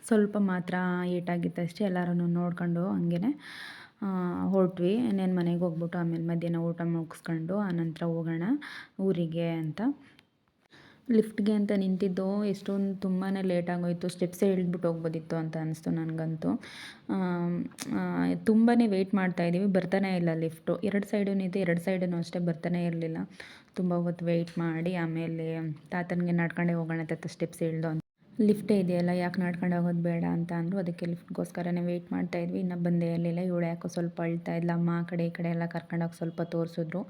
ಸ್ವಲ್ಪ ಮಾತ್ರ ಏಟಾಗಿತ್ತಷ್ಟೇ ಎಲ್ಲರೂ ನೋಡ್ಕೊಂಡು ಹಂಗೆ ಹೊರಟ್ವಿ. ಇನ್ನೇನು ಮನೆಗೆ ಹೋಗ್ಬಿಟ್ಟು ಆಮೇಲೆ ಮಧ್ಯಾಹ್ನ ಊಟ ಮುಗಿಸ್ಕೊಂಡು ಆನಂತರ ಹೋಗೋಣ ಊರಿಗೆ ಅಂತ. ಲಿಫ್ಟ್ಗೆ ಅಂತ ನಿಂತಿದ್ದು. ಎಷ್ಟೊಂದು ತುಂಬಾ ಲೇಟ್ ಆಗೋಯಿತು. ಸ್ಟೆಪ್ಸೇ ಇಳಿದ್ಬಿಟ್ಟು ಹೋಗ್ಬೋದಿತ್ತು ಅಂತ ಅನಿಸ್ತು ನನಗಂತೂ. ತುಂಬಾ ವೆಯ್ಟ್ ಮಾಡ್ತಾಯಿದ್ದೀವಿ ಬರ್ತಾನೆ ಇಲ್ಲ ಲಿಫ್ಟು ಎರಡು ಸೈಡು ಇದೆ ಎರಡು ಸೈಡೂ ಅಷ್ಟೇ ಬರ್ತಾನೆ ಇರಲಿಲ್ಲ. ತುಂಬ ಹೊತ್ತು ವೆಯ್ಟ್ ಮಾಡಿ ಆಮೇಲೆ ತಾತನಿಗೆ ನಡ್ಕೊಂಡೇ ಹೋಗೋಣ ತಾತ ಸ್ಟೆಪ್ಸ್ ಇಳ್ದು ಅಂತ. ಲಿಫ್ಟೇ ಇದೆಯಲ್ಲ, ಯಾಕೆ ನಡ್ಕೊಂಡು ಹೋಗೋದು ಬೇಡ ಅಂತ ಅಂದರು ಅದಕ್ಕೆ ಲಿಫ್ಟ್ಗೋಸ್ಕರನೇ ವೆಯ್ಟ್ ಮಾಡ್ತಾಯಿದ್ವಿ ಇನ್ನೂ ಬಂದೇ ಇರಲಿಲ್ಲ. ಇವಳು ಯಾಕೋ ಸ್ವಲ್ಪ ಅಳ್ತಾ ಇದ್ಲ. ಅಮ್ಮ ಆ ಕಡೆ ಈ ಕಡೆ ಎಲ್ಲ ಕರ್ಕೊಂಡೋಗಿ ಸ್ವಲ್ಪ ತೋರಿಸಿದ್ರು.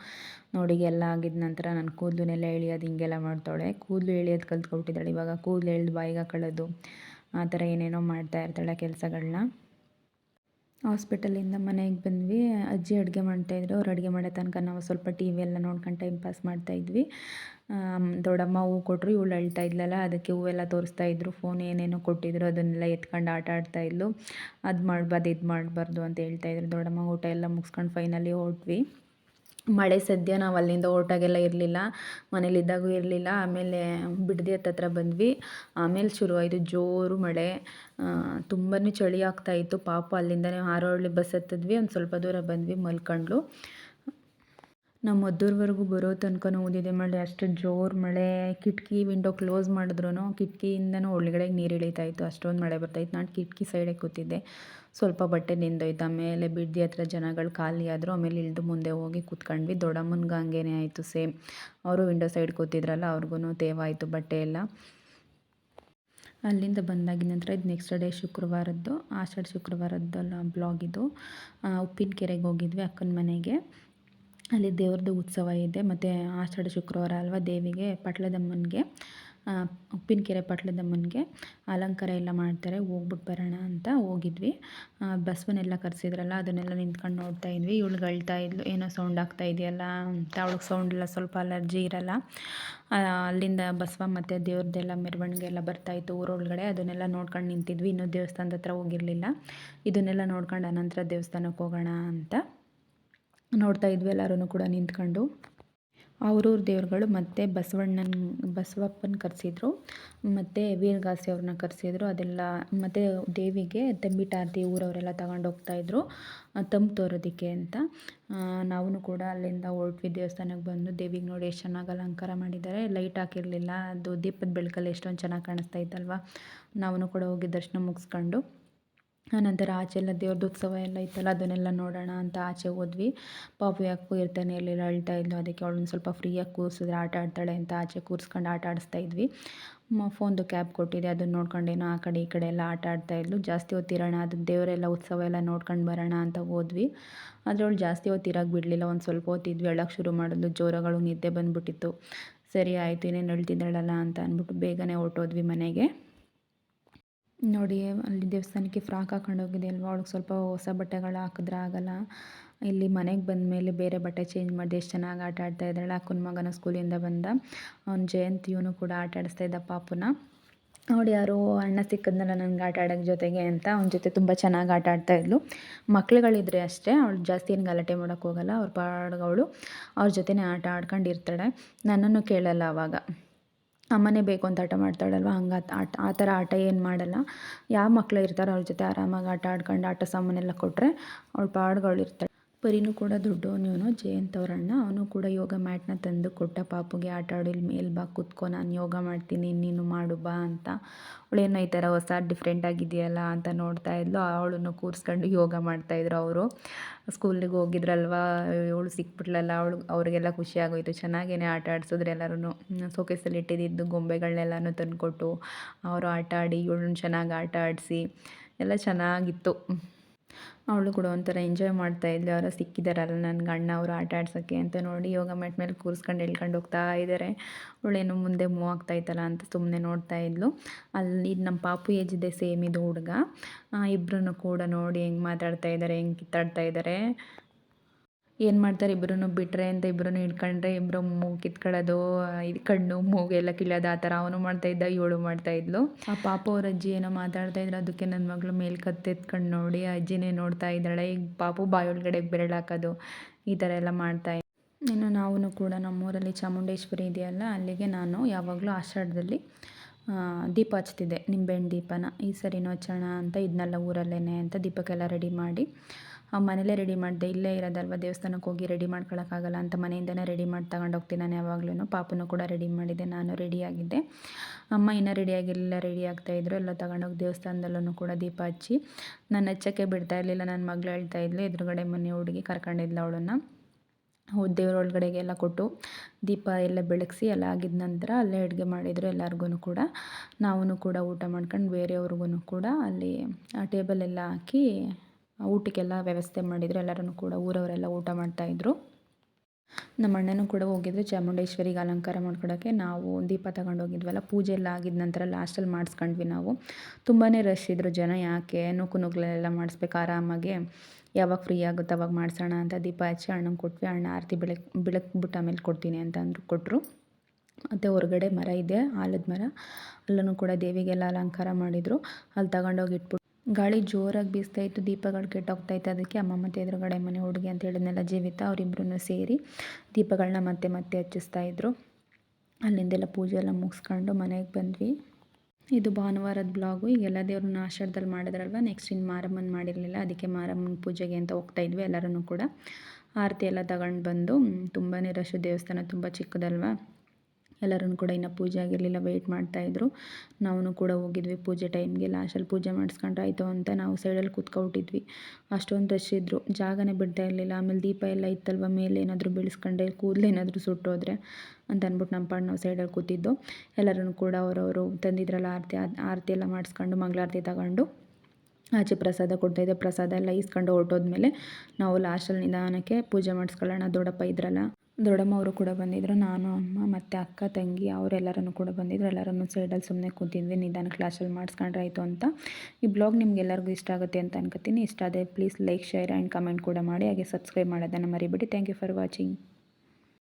ನೋಡಿ ಎಲ್ಲ ಆಗಿದ ನಂತರ ನನ್ನ ಕೂದಲನ್ನೆಲ್ಲ ಎಳಿಯೋದು ಹಿಂಗೆಲ್ಲ ಮಾಡ್ತಾಳೆ. ಕೂದಲು ಎಳಿಯೋದು ಕಲ್ತ್ಕೊಬಿಟ್ಟಿದ್ದಾಳೆ. ಇವಾಗ ಕೂದಲು ಎಳ್ದು ಬಾಯಿಗೆ ಹಾಕೊಳ್ಳೋದು ಆ ಥರ ಏನೇನೋ ಮಾಡ್ತಾ ಇರ್ತಾಳೆ ಕೆಲಸಗಳನ್ನ ಹಾಸ್ಪಿಟಲಿಂದ ಮನೆಗೆ ಬಂದ್ವಿ. ಅಜ್ಜಿ ಅಡುಗೆ ಮಾಡ್ತಾಯಿದ್ರು ಅವ್ರು ಅಡುಗೆ ಮಾಡೋ ತನಕ ನಾವು ಸ್ವಲ್ಪ ಟಿ ವಿ ಎಲ್ಲ ನೋಡ್ಕೊಂಡು ಟೈಮ್ ಪಾಸ್ ಮಾಡ್ತಾಯಿದ್ವಿ ದೊಡ್ಡಮ್ಮ ಹೂವು ಕೊಟ್ಟರು ಇವಳು ಅಳ್ತಾ ಇದ್ಲಲ್ಲ, ಅದಕ್ಕೆ ಹೂವೆಲ್ಲ ತೋರಿಸ್ತಾ ಇದ್ರು. ಫೋನ್ ಏನೇನೋ ಕೊಟ್ಟಿದ್ರು, ಅದನ್ನೆಲ್ಲ ಎತ್ಕೊಂಡು ಆಟ ಆಡ್ತಾಯಿದ್ಲು ಅದು ಮಾಡಬಾರ್ದು, ಇದು ಮಾಡಬಾರ್ದು ಅಂತ ಹೇಳ್ತಾಯಿದ್ರು ದೊಡ್ಡಮ್ಮ ಊಟ ಎಲ್ಲ ಮುಗಿಸ್ಕೊಂಡು ಫೈನಲಿ ಹೊರಟ್ವಿ ಮಳೆ ಸದ್ಯ ನಾವು ಅಲ್ಲಿಂದ ಹೊರ್ಟಾಗೆಲ್ಲ ಇರಲಿಲ್ಲ, ಮನೇಲಿದ್ದಾಗೂ ಇರಲಿಲ್ಲ, ಆಮೇಲೆ ಬಿಡದಿ ಹತ್ತತ್ರ ಬಂದ್ವಿ. ಆಮೇಲೆ ಶುರುವಾಯಿತು ಜೋರು ಮಳೆ. ತುಂಬಾ ಚಳಿ ಆಗ್ತಾಯಿತ್ತು ಪಾಪ ಅಲ್ಲಿಂದನೇ ಹಾರೋಳ್ಳಿ ಬಸ್ ಹತ್ತಿದ್ವಿ, ಒಂದು ಸ್ವಲ್ಪ ದೂರ ಬಂದ್ವಿ ಮಲ್ಕೊಂಡ್ಳು ನಮ್ಮ ಮದ್ದೂರ್ವರೆಗೂ ಬರೋ ತನಕ ಓದಿದೆ ಮಳೆ. ಅಷ್ಟು ಜೋರು ಮಳೆ. ಕಿಟಕಿ ವಿಂಡೋ ಕ್ಲೋಸ್ ಮಾಡಿದ್ರು ಕಿಟಕಿಯಿಂದನೂ ಒಳಗಡೆ ನೀರು ಇಳಿತಾಯಿತ್ತು ಇತ್ತು. ಅಷ್ಟೊಂದು ಮಳೆ ಬರ್ತಾಯಿತ್ತು ನಾನು ಕಿಟಕಿ ಸೈಡೇ ಕೂತಿದ್ದೆ. ಸ್ವಲ್ಪ ಬಟ್ಟೆ ನಿಂದೋಯ್ತು. ಆಮೇಲೆ ಬಿಡ್ದಿ ಹತ್ರ ಜನಗಳು ಖಾಲಿ ಆದರು ಆಮೇಲೆ ಇಳಿದು ಮುಂದೆ ಹೋಗಿ ಕೂತ್ಕೊಂಡ್ವಿ. ದೊಡ್ಡಮ್ಮನ್ಗೆ ಹಂಗೇನೆ ಆಯಿತು ಸೇಮ್. ಅವರು ವಿಂಡೋ ಸೈಡ್ ಕೂತಿದ್ರಲ್ಲ ಅವ್ರಿಗೂ ತೇವಾಯಿತು ಬಟ್ಟೆ ಎಲ್ಲ. ಅಲ್ಲಿಂದ ಬಂದಾಗಿನ ನಂತರ ಇದು ನೆಕ್ಸ್ಟ್ ಡೇ ಶುಕ್ರವಾರದ್ದು. ಆಷಾಢ ಶುಕ್ರವಾರದ್ದೆಲ್ಲ ಇದು. ಉಪ್ಪಿನ ಕೆರೆಗೆ ಹೋಗಿದ್ವಿ ಅಕ್ಕನ ಮನೆಗೆ. ಅಲ್ಲಿ ದೇವ್ರದ್ದು ಉತ್ಸವ ಇದೆ. ಮತ್ತು ಆಷಾಢ ಶುಕ್ರವಾರ ಅಲ್ವಾ ದೇವಿಗೆ, ಪಟ್ಲದಮ್ಮನಿಗೆ. ಉಪ್ಪಿನಕೆರೆ ಪಟ್ಲದಮ್ಮನಿಗೆ ಅಲಂಕಾರ ಎಲ್ಲ ಮಾಡ್ತಾರೆ ಹೋಗ್ಬಿಟ್ಟು ಬರೋಣ ಅಂತ ಹೋಗಿದ್ವಿ. ಬಸವನ್ನೆಲ್ಲ ಕರೆಸಿದ್ರಲ್ಲ, ಅದನ್ನೆಲ್ಲ ನಿಂತ್ಕೊಂಡು ನೋಡ್ತಾ ಇದ್ವಿ. ಇವಳಿಗೆ ಅಳ್ತಾ ಇದ್ಲು, ಏನೋ ಸೌಂಡ್ ಆಗ್ತಾ ಇದೆಯಲ್ಲ ಅಂತ. ಅವ್ಳಿಗೆ ಸೌಂಡ್ ಎಲ್ಲ ಸ್ವಲ್ಪ ಅಲರ್ಜಿ ಇರಲ್ಲ. ಅಲ್ಲಿಂದ ಬಸವ ಮತ್ತು ದೇವ್ರದ್ದೆಲ್ಲ ಮೆರವಣಿಗೆ ಎಲ್ಲ ಬರ್ತಾಯಿತ್ತು ಊರೊಳಗಡೆ. ಅದನ್ನೆಲ್ಲ ನೋಡ್ಕೊಂಡು ನಿಂತಿದ್ವಿ. ಇನ್ನೂ ದೇವಸ್ಥಾನದ ಹತ್ರ ಹೋಗಿರಲಿಲ್ಲ. ಇದನ್ನೆಲ್ಲ ನೋಡ್ಕೊಂಡು ಅನಂತರ ದೇವಸ್ಥಾನಕ್ಕೆ ಹೋಗೋಣ ಅಂತ ನೋಡ್ತಾ ಇದ್ವಿ. ಎಲ್ಲರೂ ಕೂಡ ನಿಂತ್ಕೊಂಡು. ಅವ್ರವ್ರ ದೇವ್ರುಗಳು ಮತ್ತು ಬಸವಣ್ಣನ, ಬಸವಪ್ಪನ ಕರೆಸಿದ್ರು. ಮತ್ತು ವೀರಗಾಸಿ ಅವ್ರನ್ನ ಕರೆಸಿದ್ರು. ಅದೆಲ್ಲ ಮತ್ತು ದೇವಿಗೆ ತಂಬಿಟಾರತಿ ಊರವರೆಲ್ಲ ತಗೊಂಡೋಗ್ತಾಯಿದ್ರು ತಂಪು ತೋರೋದಕ್ಕೆ ಅಂತ. ನಾವು ಕೂಡ ಅಲ್ಲಿಂದ ಹೊರಟ್ವಿ ದೇವಸ್ಥಾನಕ್ಕೆ ಬಂದು. ದೇವಿಗೆ ನೋಡಿ ಎಷ್ಟು ಚೆನ್ನಾಗಿ ಅಲಂಕಾರ ಮಾಡಿದ್ದಾರೆ ಲೈಟ್ ಹಾಕಿರಲಿಲ್ಲ. ಅದು ದೀಪದ ಬೆಳಕಲ್ಲಿ ಎಷ್ಟೊಂದು ಚೆನ್ನಾಗಿ ಕಾಣಿಸ್ತಾ ಇತ್ತಲ್ವ. ನಾವು ಕೂಡ ಹೋಗಿ ದರ್ಶನ ಮುಗಿಸ್ಕೊಂಡು ಆನಂತರ ಆಚೆ ಎಲ್ಲ ದೇವ್ರದ್ದು ಉತ್ಸವ ಎಲ್ಲ ಇತ್ತಲ್ಲ, ಅದನ್ನೆಲ್ಲ ನೋಡೋಣ ಅಂತ ಆಚೆ ಹೋದ್ವಿ. ಪಾಪು ಯಾಕೋ ಇರ್ತಾನೆ ಇರಲಿಲ್ಲ, ಅಳ್ತಾ ಇದ್ಲು, ಅದಕ್ಕೆ ಅವಳನ್ನ ಸ್ವಲ್ಪ ಫ್ರೀಯಾಗಿ ಕೂರಿಸಿದ್ರೆ ಆಟ ಆಡ್ತಾಳೆ ಅಂತ ಆಚೆ ಕೂರಿಸ್ಕೊಂಡು ಆಟ ಆಡಿಸ್ತಾ ಇದ್ವಿ. ಫೋನ್ದು ಕ್ಯಾಬ್ ಕೊಟ್ಟಿದೆ, ಅದನ್ನ ನೋಡ್ಕೊಂಡೇನೋ ಆ ಕಡೆ ಈ ಕಡೆ ಎಲ್ಲ ಆಟ ಆಡ್ತಾ ಇದ್ಲು. ಜಾಸ್ತಿ ಹೊತ್ತಿರೋಣ ಅದು ದೇವರೆಲ್ಲ ಉತ್ಸವ ಎಲ್ಲ ನೋಡ್ಕೊಂಡು ಬರೋಣ ಅಂತ ಹೋದ್ವಿ. ಆದರೆ ಅವಳು ಜಾಸ್ತಿ ಹೊತ್ತು ಇರೋಕೆ ಬಿಡಲಿಲ್ಲ, ಒಂದು ಸ್ವಲ್ಪ ಹೊತ್ತಿದ್ವಿ ಅಳಕ್ಕೆ ಶುರು ಮಾಡಿದ್ಲು ಜೋರಗಳು ನಿದ್ದೆ ಬಂದುಬಿಟ್ಟಿತ್ತು. ಸರಿ ಆಯಿತು, ಇನ್ನೇನು ಅಳ್ತಿದ್ದಾಳಲ್ಲ ಅಂತ ಅಂದ್ಬಿಟ್ಟು ಬೇಗನೆ ಹೊರ್ಟೋದ್ವಿ ಮನೆಗೆ. ನೋಡಿ, ಅಲ್ಲಿ ದೇವಸ್ಥಾನಕ್ಕೆ ಫ್ರಾಕ್ ಹಾಕೊಂಡು ಹೋಗಿದೆ ಅಲ್ವಾ? ಅವಳಿಗೆ ಸ್ವಲ್ಪ ಹೊಸ ಬಟ್ಟೆಗಳು ಹಾಕಿದ್ರೆ ಆಗಲ್ಲ. ಇಲ್ಲಿ ಮನೆಗೆ ಬಂದ ಮೇಲೆ ಬೇರೆ ಬಟ್ಟೆ ಚೇಂಜ್ ಮಾಡಿದೆ ಎಷ್ಟು ಚೆನ್ನಾಗಿ ಆಟ ಆಡ್ತಾ ಇದ್ದಾಳೆ. ಅಕ್ಕನ ಮಗನ ಸ್ಕೂಲಿಂದ ಬಂದ. ಅವ್ನ ಜಯಂತ್ ಇವನು ಕೂಡ ಆಟ ಆಡಿಸ್ತಾ ಇದ್ದ ಪಾಪುನ. ನೋಡಿ, ಯಾರೋ ಅಣ್ಣ ಸಿಕ್ಕದ್ನಲ್ಲ ನನಗೆ ಆಟ ಆಡೋಕ್ಕೆ ಜೊತೆಗೆ ಅಂತ. ಅವನ ಜೊತೆ ತುಂಬ ಚೆನ್ನಾಗಿ ಆಟ ಆಡ್ತಾ ಇದ್ಲು. ಮಕ್ಳುಗಳಿದ್ರೆ ಅಷ್ಟೇ, ಅವಳು ಜಾಸ್ತಿ ಏನು ಗಲಾಟೆ ಮಾಡೋಕ್ಕೆ ಹೋಗಲ್ಲ. ಅವ್ರ ಪಾಡ್ಗೆ ಅವಳು ಅವ್ರ ಜೊತೆನೇ ಆಟ ಆಡ್ಕೊಂಡಿರ್ತಾಳೆ ನನ್ನನ್ನು ಕೇಳಲ್ಲ ಅವಾಗ. ಅಮ್ಮನೇ ಬೇಕು ಅಂತ ಆಟ ಮಾಡ್ತಾಳಲ್ವ? ಹಂಗೆ ಆಟ ಆ ಥರ ಆಟ ಏನು ಮಾಡಲ್ಲ. ಯಾವ ಮಕ್ಕಳು ಇರ್ತಾರೋ ಅವ್ರ ಜೊತೆ ಆರಾಮಾಗಿ ಆಟ ಆಡ್ಕೊಂಡು ಆಟ ಸಾಮಾನೆಲ್ಲ ಕೊಟ್ಟರೆ ಅವ್ಳ ಪಾಡುಗಳು ಇರ್ತಾಳೆ. ಪರಿನೂ ಕೂಡ ದೊಡ್ಡವನು ಜಯಂತ್ ಅವ್ರ ಅಣ್ಣ ಅವನು ಕೂಡ ಯೋಗ ಮ್ಯಾಟ್ನ ತಂದು ಕೊಟ್ಟ ಪಾಪುಗೆ ಆಟ ಆಡು ಮೇಲೆ ಬಾ, ಕೂತ್ಕೊ, ನಾನು ಯೋಗ ಮಾಡ್ತೀನಿ, ನೀನು ಮಾಡು, ಬಾ ಅಂತ. ಅವಳೇನೋ ಈ ಥರ ಹೊಸ ಡಿಫ್ರೆಂಟ್ ಆಗಿದೆಯಲ್ಲ ಅಂತ ನೋಡ್ತಾ ಇದ್ಲು. ಅವಳನ್ನು ಕೂರಿಸ್ಕೊಂಡು ಯೋಗ ಮಾಡ್ತಾಯಿದ್ರು ಅವರು. ಸ್ಕೂಲಿಗೆ ಹೋಗಿದ್ರಲ್ವ, ಇವಳು ಸಿಕ್ಬಿಟ್ಲಲ್ಲ, ಅವಳು, ಅವ್ರಿಗೆಲ್ಲ ಖುಷಿ ಚೆನ್ನಾಗೇ ಆಟ ಆಡಿಸಿದ್ರು ಎಲ್ಲರೂ ಸೋಕೇಸಲ್ಲಿ ಇಟ್ಟಿದ್ದು ಗೊಂಬೆಗಳನ್ನೆಲ್ಲನೂ ತಂದುಕೊಟ್ಟು, ಅವರು ಆಟ ಆಡಿ, ಇವಳನ್ನ ಚೆನ್ನಾಗಿ ಆಟ ಆಡಿಸಿ, ಎಲ್ಲ ಚೆನ್ನಾಗಿತ್ತು. ಅವಳು ಕೂಡ ಒಂಥರ ಎಂಜಾಯ್ ಮಾಡ್ತಾ ಇದ್ಲು. ಅವರ ಸಿಕ್ಕಿದಾರಲ್ಲ ನನ್ನ ಗಂಡ, ಅವರು ಆಟ ಆಡ್ಸೋಕ್ಕೆ ಅಂತ ನೋಡಿ ಯೋಗ ಮ್ಯಾಟ್ ಮೇಲೆ ಕೂರಿಸ್ಕೊಂಡು ಇಳ್ಕೊಂಡು ಹೋಗ್ತಾ ಇದ್ದಾರೆ ಅವಳೇನು ಮುಂದೆ ಮೂವ್ ಆಗ್ತಾ ಇತ್ತಲ್ಲ ಅಂತ ಸುಮ್ಮನೆ ನೋಡ್ತಾ ಇದ್ಲು. ಅಲ್ಲಿ ನಮ್ಮ ಪಾಪು ಏಜ್ ಇದೆ ಸೇಮ್ ಇದು ಹುಡುಗ. ಇಬ್ಬರೂ ಕೂಡ ನೋಡಿ ಹೆಂಗೆ ಮಾತಾಡ್ತಾ ಇದ್ದಾರೆ ಹೆಂಗೆ ಕಿತ್ತಾಡ್ತಾ ಇದ್ದಾರೆ ಏನು ಮಾಡ್ತಾರೆ? ಇಬ್ಬರೂ ಬಿಟ್ಟರೆ ಅಂತ ಇಬ್ಬರೂ ಹಿಡ್ಕೊಂಡ್ರೆ ಇಬ್ಬರು ಮೂಗು ಕಿತ್ಕೊಳ್ಳೋದು, ಇದು ಕಣ್ಣು, ಮೂಗು ಎಲ್ಲ ಕೀಳೋದು ಆ ಥರ ಅವನು ಮಾಡ್ತಾ ಮಾಡ್ತಾಯಿದ್ದ ಇವಳು ಮಾಡ್ತಾಯಿದ್ಲು ಆ ಪಾಪ ಅವ್ರ ಅಜ್ಜಿ ಏನೋ ಮಾತಾಡ್ತಾ ಇದ್ರು, ಅದಕ್ಕೆ ನನ್ನ ಮಗಳು ಮೇಲೆ ಕತ್ತೆತ್ಕೊಂಡು ನೋಡಿ ಅಜ್ಜಿನೇ ನೋಡ್ತಾ ಇದ್ದಾಳೆ. ಈಗ ಪಾಪು ಬಾಯೊಳಗಡೆ ಬೆರಳು ಹಾಕೋದು, ಈ ಥರ ಎಲ್ಲ ಮಾಡ್ತಾ ಇನ್ನು ನಾವು ಕೂಡ ನಮ್ಮೂರಲ್ಲಿ ಚಾಮುಂಡೇಶ್ವರಿ ಇದೆಯಲ್ಲ, ಅಲ್ಲಿಗೆ ನಾನು ಯಾವಾಗಲೂ ಆಷಾಢದಲ್ಲಿ ದೀಪ ಹಚ್ತಿದ್ದೆ. ನಿಂಬೆಹಣ್ಣು ದೀಪನ. ಈ ಸರಿನೂ ಹಚ್ಚೋಣ ಅಂತ ಇದನ್ನೆಲ್ಲ ಊರಲ್ಲೇ ಅಂತ ದೀಪಕ್ಕೆಲ್ಲ ರೆಡಿ ಮಾಡಿ ಮನೇಲೇ ರೆಡಿ ಮಾಡಿದೆ. ಇಲ್ಲೇ ಇರೋದಲ್ವ? ದೇವಸ್ಥಾನಕ್ಕೆ ಹೋಗಿ ರೆಡಿ ಮಾಡ್ಕೊಳಕ್ಕಾಗಲ್ಲ ಅಂತ ಮನೆಯಿಂದನೇ ರೆಡಿ ಮಾಡಿ ತಗೊಂಡೋಗ್ತೀನಿ ನಾನು ಯಾವಾಗಲೂ ಪಾಪನೂ ಕೂಡ ರೆಡಿ ಮಾಡಿದೆ. ನಾನು ರೆಡಿಯಾಗಿದ್ದೆ ಅಮ್ಮ ಇನ್ನೂ ರೆಡಿಯಾಗಿರಲಿಲ್ಲ ರೆಡಿ ಆಗ್ತಾಯಿದ್ರು ಎಲ್ಲ ತಗೊಂಡೋಗಿ ದೇವಸ್ಥಾನದಲ್ಲೂ ಕೂಡ ದೀಪ ಹಚ್ಚಿ ನನ್ನ ಹಚ್ಚಕ್ಕೆ ಬಿಡ್ತಾ ಇರಲಿಲ್ಲ. ನನ್ನ ಮಗಳು ಹೇಳ್ತಾ ಇದ್ಲು, ಎದುರುಗಡೆ ಮನೆ ಹುಡುಗಿ, ಕರ್ಕೊಂಡಿದ್ಲು ಅವಳನ್ನು. ದೇವ್ರ ಒಳಗಡೆಗೆಲ್ಲ ಕೊಟ್ಟು ದೀಪ ಎಲ್ಲ ಬೆಳಗಿಸಿ ಎಲ್ಲ ಆಗಿದ ನಂತರ ಅಲ್ಲೇ ಅಡುಗೆ ಮಾಡಿದರು ಎಲ್ಲರಿಗೂ ಕೂಡ. ನಾವೂ ಕೂಡ ಊಟ ಮಾಡ್ಕೊಂಡು ಬೇರೆಯವ್ರಿಗೂ ಕೂಡ ಅಲ್ಲಿ ಆ ಟೇಬಲೆಲ್ಲ ಹಾಕಿ ಊಟಕ್ಕೆಲ್ಲ ವ್ಯವಸ್ಥೆ ಮಾಡಿದರು. ಎಲ್ಲರೂ ಕೂಡ ಊರವರೆಲ್ಲ ಊಟ ಮಾಡ್ತಾಯಿದ್ರು ನಮ್ಮ ಅಣ್ಣನೂ ಕೂಡ ಹೋಗಿದ್ರು. ಚಾಮುಂಡೇಶ್ವರಿಗೆ ಅಲಂಕಾರ ಮಾಡ್ಕೊಡೋಕ್ಕೆ ನಾವು ದೀಪ ತಗೊಂಡೋಗಿದ್ವಲ್ಲ ಪೂಜೆ ಎಲ್ಲ ಆಗಿದ ನಂತರ ಲಾಸ್ಟಲ್ಲಿ ಮಾಡಿಸ್ಕೊಂಡ್ವಿ ನಾವು. ತುಂಬಾ ರಶ್ ಇದ್ದರು ಜನ, ಯಾಕೆ ನೂಕು ನುಗ್ಗಲೆಲ್ಲ ಮಾಡಿಸ್ಬೇಕು ಆರಾಮಾಗಿ. ಯಾವಾಗ ಫ್ರೀ ಆಗುತ್ತೆ ಅವಾಗ ಮಾಡಿಸೋಣ ಅಂತ ದೀಪ ಹಚ್ಚಿ ಅಣ್ಣಂಗೆ ಕೊಟ್ವಿ. ಅಣ್ಣ ಆರತಿ ಬೆಳಕ್ ಬೆಳಕ್ಬಿಟ್ಟು ಆಮೇಲೆ ಕೊಡ್ತೀನಿ ಅಂತ ಅಂದರು ಕೊಟ್ಟರು ಮತ್ತು ಹೊರಗಡೆ ಮರ ಇದೆ, ಆಲದ ಮರ. ಅಲ್ಲೂ ಕೂಡ ದೇವಿಗೆಲ್ಲ ಅಲಂಕಾರ ಮಾಡಿದರು. ಅಲ್ಲಿ ತಗೊಂಡೋಗಿ ಇಟ್ಬಿಟ್ಟು ಗಾಳಿ ಜೋರಾಗಿ ಬೀಸ್ತಾ ಇತ್ತು, ದೀಪಗಳು ಕೆಟ್ಟೋಗ್ತಾ ಇತ್ತು. ಅದಕ್ಕೆ ಅಮ್ಮ ಮತ್ತು ಎದುರುಗಡೆ ಮನೆ ಹುಡುಗಿ ಅಂತ ಹೇಳಿದ್ನೆಲ್ಲ, ಜೀವಿತ ಅವರಿಬ್ಬರೂ ಸೇರಿ ದೀಪಗಳನ್ನ ಮತ್ತೆ ಮತ್ತೆ ಹಚ್ಚಿಸ್ತಾ ಇದ್ದರು ಅಲ್ಲಿಂದೆಲ್ಲ ಪೂಜೆ ಎಲ್ಲ ಮುಗಿಸ್ಕೊಂಡು ಮನೆಗೆ ಬಂದ್ವಿ. ಇದು ಭಾನುವಾರದ ಬ್ಲಾಗು. ಈಗೆಲ್ಲ ದೇವ್ರನ್ನ ಆಷಾಢದಲ್ಲಿ ಮಾಡಿದ್ರಲ್ವ? ನೆಕ್ಸ್ಟ್ ಇನ್ನು ಮಾರಮ್ಮನ ಮಾಡಿರಲಿಲ್ಲ. ಅದಕ್ಕೆ ಮಾರಮ್ಮನ ಪೂಜೆಗೆ ಅಂತ ಹೋಗ್ತಾ ಇದ್ವಿ ಎಲ್ಲರೂ ಕೂಡ. ಆರತಿ ಎಲ್ಲ ತಗೊಂಡು ಬಂದು ತುಂಬಾ ರಶು ದೇವಸ್ಥಾನ, ತುಂಬ ಚಿಕ್ಕದಲ್ವ? ಎಲ್ಲರೂ ಕೂಡ ಇನ್ನು ಪೂಜೆ ಆಗಿರಲಿಲ್ಲ ವೆಯ್ಟ್ ಮಾಡ್ತಾಯಿದ್ರು ನಾವು ಕೂಡ ಹೋಗಿದ್ವಿ ಪೂಜೆ ಟೈಮ್ಗೆ ಲಾಸ್ಟಲ್ಲಿ ಪೂಜೆ ಮಾಡಿಸ್ಕೊಂಡ್ರಾಯ್ತು ಅಂತ ನಾವು ಸೈಡಲ್ಲಿ ಕೂತ್ಕೊಬಿಟ್ಟಿದ್ವಿ. ಅಷ್ಟೊಂದು ರಶ್ ಇದ್ದರು ಜಾಗನೇ ಬಿಡ್ತಾ ಇರಲಿಲ್ಲ. ಆಮೇಲೆ ದೀಪ ಎಲ್ಲ ಇತ್ತಲ್ವ, ಮೇಲೆ ಏನಾದರೂ ಬೆಳೆಸ್ಕೊಂಡೆ, ಕೂದಲು ಏನಾದರೂ ಸುಟ್ಟೋದ್ರೆ ಅಂತ ಅಂದ್ಬಿಟ್ಟು ನಮ್ಮ ಪಾಡು ನಾವು ಸೈಡಲ್ಲಿ ಕೂತಿದ್ದು. ಎಲ್ಲರೂ ಕೂಡ ಅವರವರು ತಂದಿದ್ರಲ್ಲ ಆರತಿ ಆರತಿ ಎಲ್ಲ ಮಾಡಿಸ್ಕೊಂಡು, ಮಂಗಳಾರತಿ ತಗೊಂಡು ಆಚೆ ಪ್ರಸಾದ ಕೊಡ್ತಾಯಿದ್ದೆ ಪ್ರಸಾದ ಎಲ್ಲ ಇಸ್ಕೊಂಡು ಹೊರಟೋದ್ಮೇಲೆ ನಾವು ಲಾಸ್ಟಲ್ಲಿ ನಿಧಾನಕ್ಕೆ ಪೂಜೆ ಮಾಡಿಸ್ಕೊಳ್ಳೋಣ ದೊಡ್ಡಪ್ಪ ಇದ್ರಲ್ಲ. ದೊಡ್ಡಮ್ಮ ಅವರು ಕೂಡ ಬಂದಿದ್ದರು ನಾನು, ಅಮ್ಮ, ಮತ್ತು ಅಕ್ಕ, ತಂಗಿ ಅವರೆಲ್ಲರೂ ಕೂಡ ಬಂದಿದ್ದರು ಎಲ್ಲರನ್ನು ಸೈಡಲ್ಲಿ ಸುಮ್ಮನೆ ಕೂತಿದ್ವಿ, ನಿಧಾನ ಕ್ಲಾಸಲ್ಲಿ ಮಾಡಿಸ್ಕೊಂಡ್ರಾಯ್ತು ಅಂತ. ಈ ಬ್ಲಾಗ್ ನಿಮ್ಗೆಲ್ಲರಿಗೂ ಇಷ್ಟ ಆಗುತ್ತೆ ಅಂತ ಅನ್ಕೋತೀನಿ. ಇಷ್ಟ ಆದರೆ please like share and comment ಕೂಡ ಮಾಡಿ, ಹಾಗೆ ಸಬ್ಸ್ಕ್ರೈಬ್ ಮಾಡೋದನ್ನು ಮರಿಬೇಡಿ. Thank you for watching